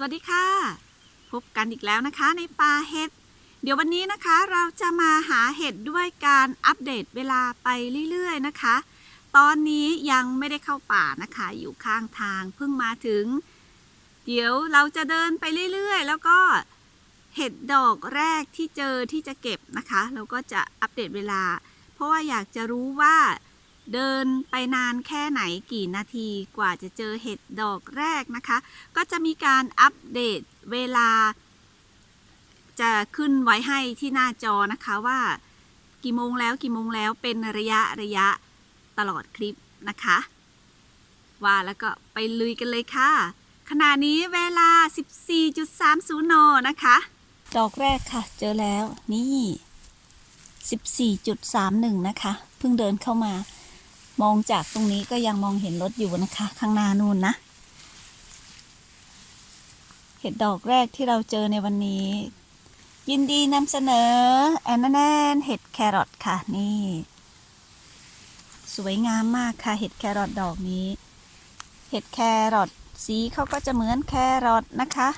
สวัสดีค่ะ พบกันอีกแล้วนะคะในป่าเห็ด เดี๋ยววันนี้นะคะเราจะมาหาเห็ดด้วยการอัปเดตเวลาไปเรื่อยๆนะคะ ตอนนี้ยังไม่ได้เข้าป่านะคะ อยู่ข้างทางเพิ่งมาถึง เดี๋ยวเราจะเดินไปเรื่อยๆ แล้วก็เห็ดดอกแรกที่เจอที่จะเก็บนะคะ เราก็จะอัปเดตเวลา เพราะว่าอยากจะรู้ว่า เดินไปนานแค่ไหนกี่นาทีกว่าจะเจอเห็ดดอกแรกนะคะ ก็จะมีการอัปเดตเวลา จะขึ้นไว้ให้ที่หน้าจอนะคะว่ากี่โมงแล้วกี่โมงแล้วเป็นระยะระยะตลอดคลิปนะคะ ว่าแล้วก็ไปลุยกันเลยค่ะ ขณะนี้เวลา 14.30นนะคะ ดอกแรกค่ะ เจอแล้วนี่ 14.31 นะคะ เพิ่งเดินเข้ามา มองจากตรงนี้ก็ยังมองเห็นรถอยู่นะคะ ข้างหน้านู่นนะ เห็ดดอกแรกที่เราเจอในวันนี้ ยินดีนำเสนอแอนนาแนนเห็ดแครอทค่ะนี่ สวยงามมากค่ะ เห็ดแครอทดอกนี้ เห็ดแครอทสีเขาก็จะเหมือนแครอทนะคะ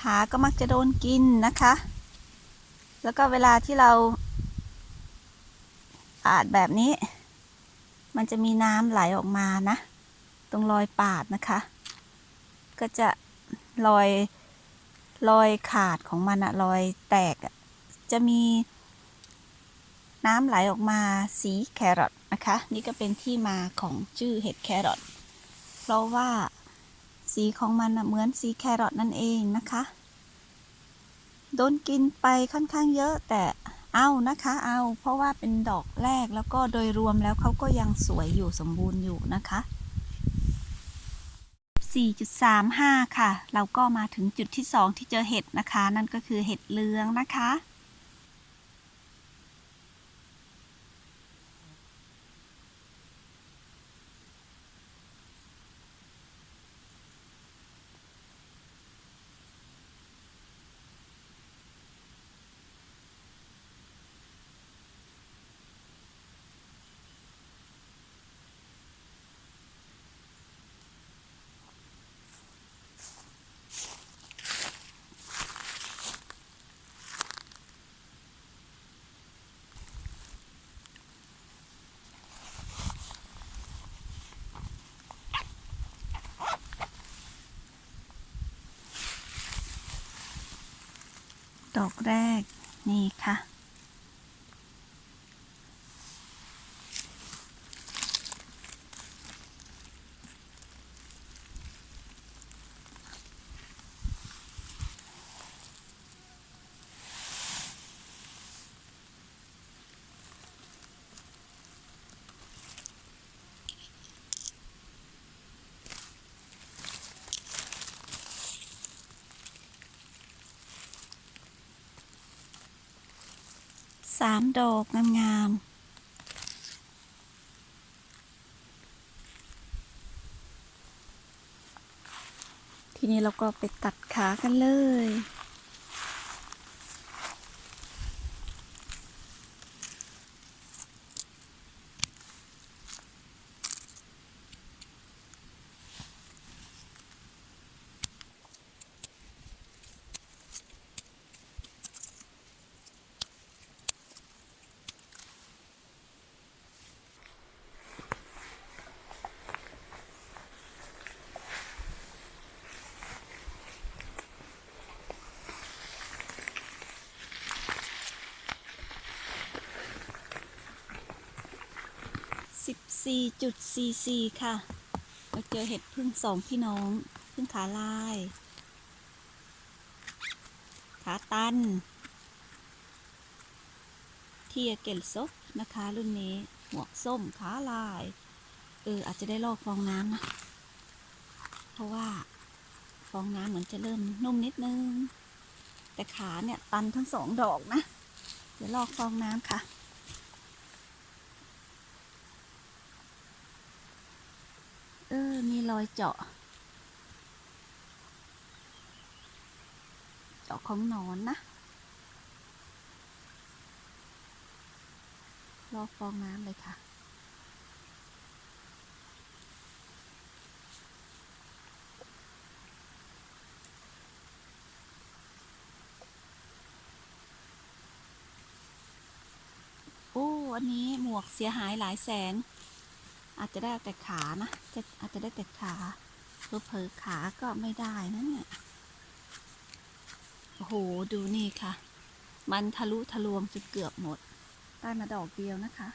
ขาก็มักจะโดนกินนะคะ แล้วก็เวลาที่เราปาดแบบนี้ มันจะมีน้ำไหลออกมานะ ตรงรอยปาดนะคะ ก็จะรอยรอยขาดของมันอะรอยแตกอะจะมีน้ำไหลออกมาสีแครอทนะคะ นี่ก็เป็นที่มาของชื่อเห็ดแครอทเพราะว่าสีของมันเหมือนสีแครอทนั่นเองนะคะ โดนกินไปค่อนข้างเยอะแต่ เอานะคะ เอาเพราะว่าเป็นดอกแรกแล้วก็โดยรวมแล้วเขาก็ยังสวยอยู่สมบูรณ์อยู่นะคะ 4.35 ค่ะ เราก็มาถึงจุดที่ 2 ที่เจอเห็ดนะคะ นั่นก็คือเห็ดเลืองนะคะ ดอกแรกนี่ค่ะ สามดอกงามๆทีนี้เราก็ไปตัดขากันเลย 4.44 ค่ะเราเจอเห็ดพึ่งสองพี่น้อง พึ่งขาลาย ขาตัน เทียเกลซกนะคะ รุ่นนี้ หมวกส้มขาลาย เออ อาจจะได้ลอกฟองน้ำนะ เพราะว่าฟองน้ำเหมือนจะเริ่มนุ่มนิดนึง แต่ขาเนี่ย ตันทั้งสองดอกนะ เดี๋ยวลอกฟองน้ำค่ะ รอยเจาะ เจาะของนอนนะรอฟองน้ำเลยค่ะโอ้ อันนี้หมวกเสียหายหลายแสน อาจจะได้แต่ขานะจะอาจจะได้แต่ขาเผลอๆขาก็ไม่ได้นะเนี่ยโอ้โหดูนี่ค่ะ มันทะลุทะลวงจนเกือบหมดได้มาดอกเดียวนะคะ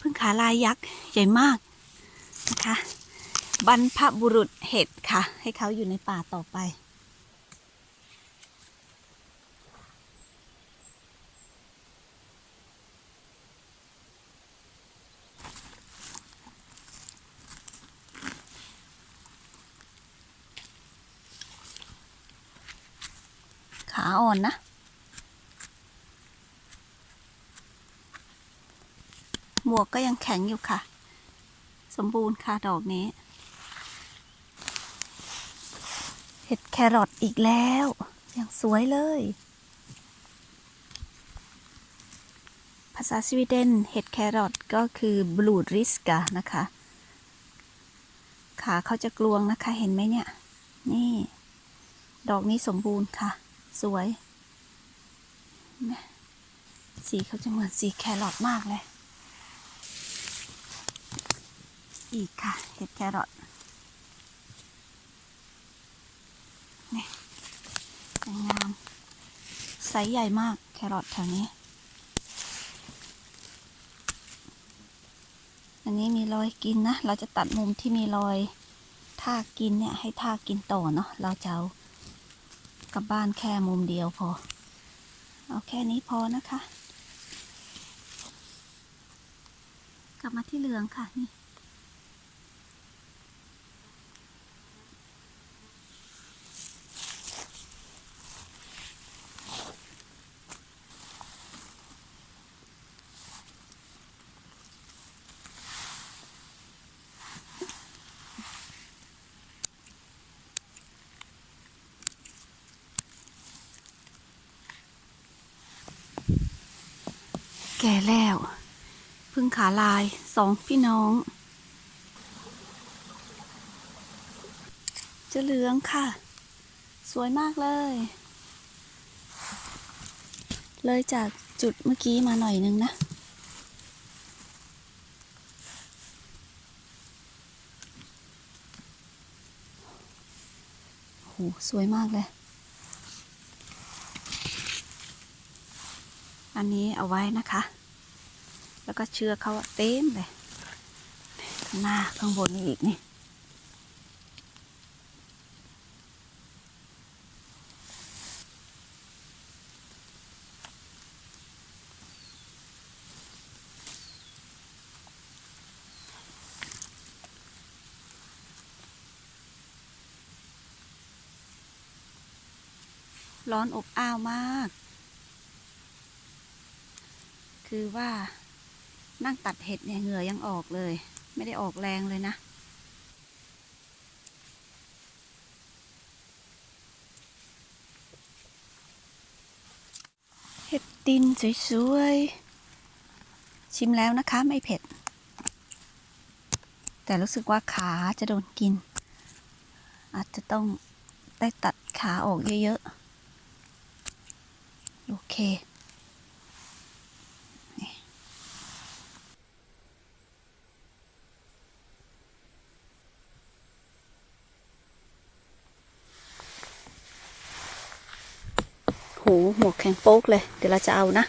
พึ่งขาลายยักษ์ใหญ่มากนะคะบรรพบุรุษเห็ดค่ะ ให้เขาอยู่ในป่าต่อไป อ่อนนะ หมวกก็ยังแข็งอยู่ค่ะ สมบูรณ์ค่ะดอกนี้ เห็ดแครอทอีกแล้วยังสวยเลย ภาษาสวีเดนเห็ดแครอทก็คือบลูดริสกานะคะ ขาเขาจะกลวงนะคะเห็นไหมเนี่ย นี่ ดอกนี้สมบูรณ์ค่ะ สวยนะสีเขาจะเหมือนสีแครอทมากเลย อีกค่ะ เห็ดแครอทนี่ยังงามไซส์ใหญ่มากแครอทแถวนี้ อันนี้มีรอยกินนะ เราจะตัดมุมที่มีรอยท่ากินเนี่ย ให้ท่ากินต่อเนาะ เราจะเอา กลับบ้านแค่มุมเดียวพอ เอาแค่นี้พอนะคะ กลับมาที่เหลืองค่ะนี่ แก่แล้ว พึ่งขาลายสองพี่น้อง จะเหลืองค่ะ สวยมากเลย เลยจากจุดเมื่อกี้มาหน่อยนึงนะ โห สวยมากเลย อันนี้เอาไว้นะคะ แล้วก็เชือกเขาเต็มเลยข้างหน้าข้างบนนี่อีกนี่ร้อนอบอ้าวมาก คือว่านั่งตัดเห็ดเนี่ยเหงื่อยังออกเลย ไม่ได้ออกแรงเลยนะ เห็ดดินสวยๆ ชิมแล้วนะคะไม่เผ็ด แต่รู้สึกว่าขาจะโดนกิน อาจจะต้องได้ตัดขาออกเยอะๆ โอเค หหมวกแข็งโป๊กเลย เดี๋ยวเราจะเอานะ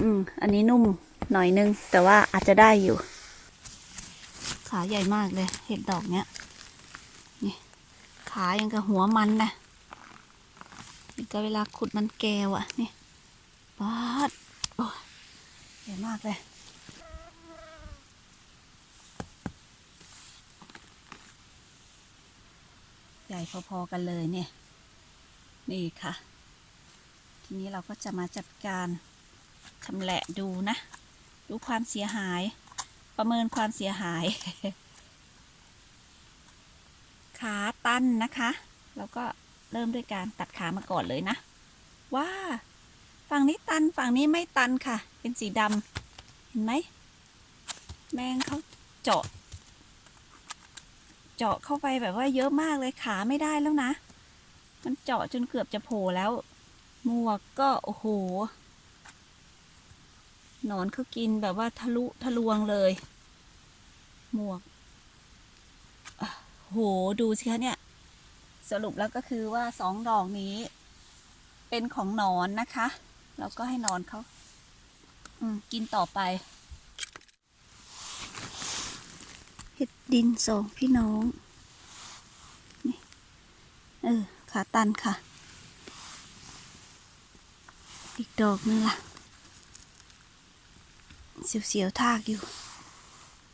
อืม อันนี้นุ่มหน่อยนึง แต่ว่าอาจจะได้อยู่ ขาใหญ่มากเลย เห็ดดอกเนี้ย นี่ ขายังกับหัวมันนะนี่ก็เวลาขุดมันแก้วอะนี่ปาดโอ้ย ใหญ่มากเลยใหญ่พอๆกันเลยเนี่ย นี่ค่ะ ทีนี้เราก็จะมาจัดการชำแหละดูนะ ดูความเสียหาย ประเมินความเสียหาย ขาตันนะคะ แล้วก็เริ่มด้วยการตัดขามาก่อนเลยนะว้าฝั่งนี้ตันฝั่งนี้ไม่ตันค่ะ เป็นสีดำเห็นไหมแมงเขาเจาะ เจาะเข้าไปแบบว่าเยอะมากเลยขาไม่ได้แล้วนะ มันเจาะจนเกือบจะโผล่แล้ว หมวกก็โอ้โหหนอนเขากินแบบว่าทะลุทะลวงเลย หมวกอะโหดูสิคะเนี่ย สรุปแล้วก็คือว่าสองดอกนี้ เป็นของหนอนนะคะเราก็ให้หนอนเขา กินต่อไป เห็ดดินสองพี่น้อง นี่ เออ ขาตันค่ะ อีกดอกนึงล่ะ เสียวๆทากอยู่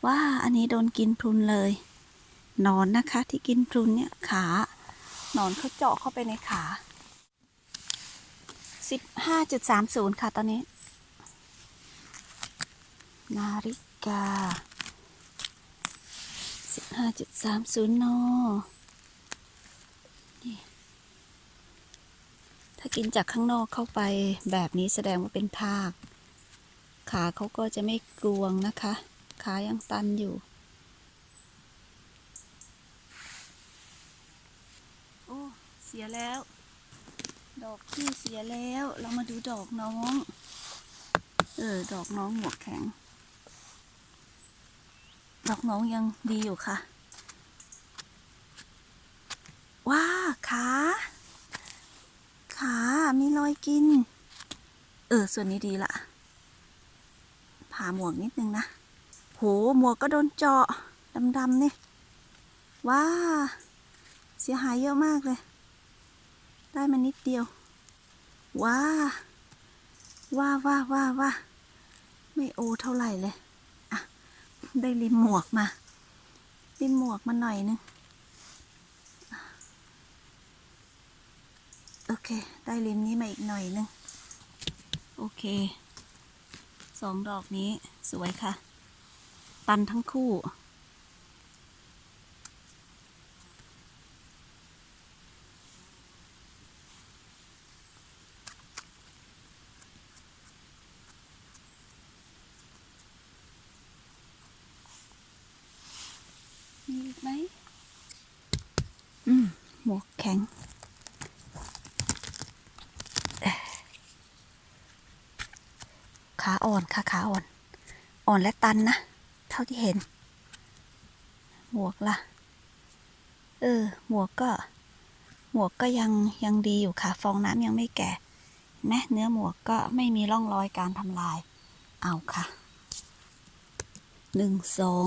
ว่าอันนี้โดนกินพรุนเลย นอนนะคะ ที่กินพรุนเนี่ยขานอนเขาเจาะเข้าไปในขาสิบห้าจุดสามศูนย์ค่ะตอนนี้ นาฬิกาสิบห้าจุดสามศูนย์นนี่ ถ้ากินจากข้างนอกเข้าไปแบบนี้แสดงว่าเป็นทาก ขาเขาก็จะไม่กลวงนะคะ ขายังตันอยู่ โอ้ เสียแล้ว ดอกที่เสียแล้ว เรามาดูดอกน้อง เออ ดอกน้องหมวกแข็ง ดอกน้องยังดีอยู่ค่ะ ว้าขา ขา มีรอยกิน เออ ส่วนนี้ดีละผ่าหมวกนิดนึงนะ โห หมวกก็โดนเจาะดำๆนี่ ว้า เสียหายเยอะมากเลย ได้มานิดเดียว ว้า ว้าว้าว้าว้าไม่โอเท่าไหร่เลย ได้ริมหมวกมา ริมหมวกมาหน่อยนึง โอเค ได้ริมนี้มาอีกหน่อยนึง โอเค สองดอกนี้สวยค่ะตันทั้งคู่ มีอีกไหม อืม หมวกแข็งเอ่อ ขาอ่อนค่ะขาอ่อน อ่อนและตันนะ เท่าที่เห็น หมวกล่ะ เออ หมวกก็ หมวกก็ยังยังดีอยู่ค่ะ ฟองน้ำยังไม่แก่นไหมเนื้อหมวกก็ไม่มีร่องรอยการทำลาย เอาค่ะหนึ่งสอง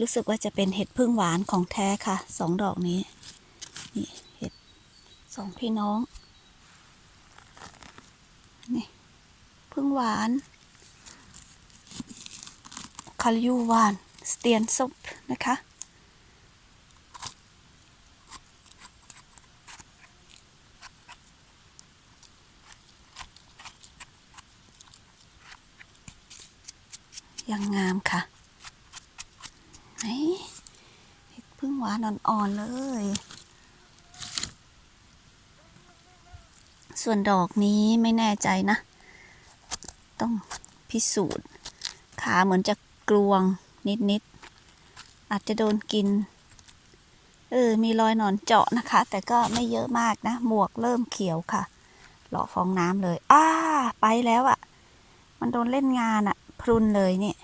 รู้สึกว่าจะเป็นเห็ดพึ่งหวานของแท้ค่ะสองดอกนี้ นี่เห็ดสองพี่น้อง นี่พึ่ง หวานคาริยูหวานสเตียนซุปนะคะยังงามค่ะไหนเห็ดพึ่งหวานอ่อนๆเลย ส่วนดอกนี้ไม่แน่ใจนะ ต้องพิสูจน์ ขาเหมือนจะกลวงนิดๆ อาจจะโดนกิน เออ มีรอยหนอนเจาะนะคะ แต่ก็ไม่เยอะมากนะ หมวกเริ่มเขียวค่ะ หล่อฟองน้ำเลย อ้า ไปแล้วอะ่ะ มันโดนเล่นงานอะ่ะ พรุนเลยเนี่ย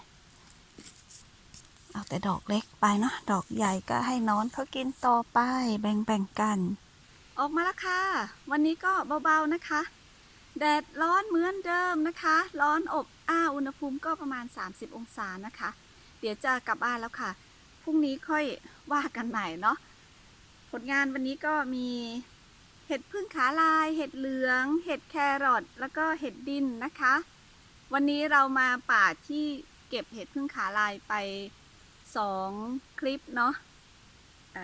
เอาแต่ดอกเล็กไปเนาะ ดอกใหญ่ก็ให้นอนเขากินต่อไป แบ่งๆกัน ออกมาแล้วค่ะ วันนี้ก็เบาๆนะคะ แดดร้อนเหมือนเดิมนะคะ ร้อนอบอ้าวอุณหภูมิก็ประมาณ 30 องศานะคะ เดี๋ยวจะกลับบ้านแล้วค่ะ พรุ่งนี้ค่อยว่ากันใหม่เนาะ ผลงานวันนี้ก็มีเห็ดพึ่งขาลาย เห็ดเหลือง เห็ดแครอท แล้วก็เห็ดดินนะคะ วันนี้เรามาป่าที่เก็บเห็ดพึ่งขาลายไปสองคลิปเนาะเ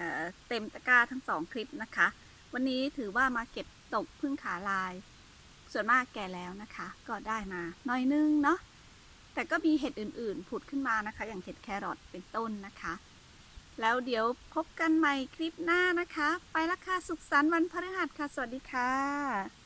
เต็มตะกร้าทั้งสองคลิปนะคะ วันนี้ถือว่ามาเก็บตกพึ่งขาลาย ส่วนมากแก่แล้วนะคะ ก็ได้มาหน้อยนึงเนาะแต่ก็มีเห็ดอื่นๆ ผุดขึ้นมานะคะ อย่างเห็ดแครอทเป็นต้นนะคะ แล้วเดี๋ยวพบกันใหม่คลิปหน้านะคะ ไปละค่ะสุขสันต์วันพฤหัสค่ะ สวัสดีค่ะ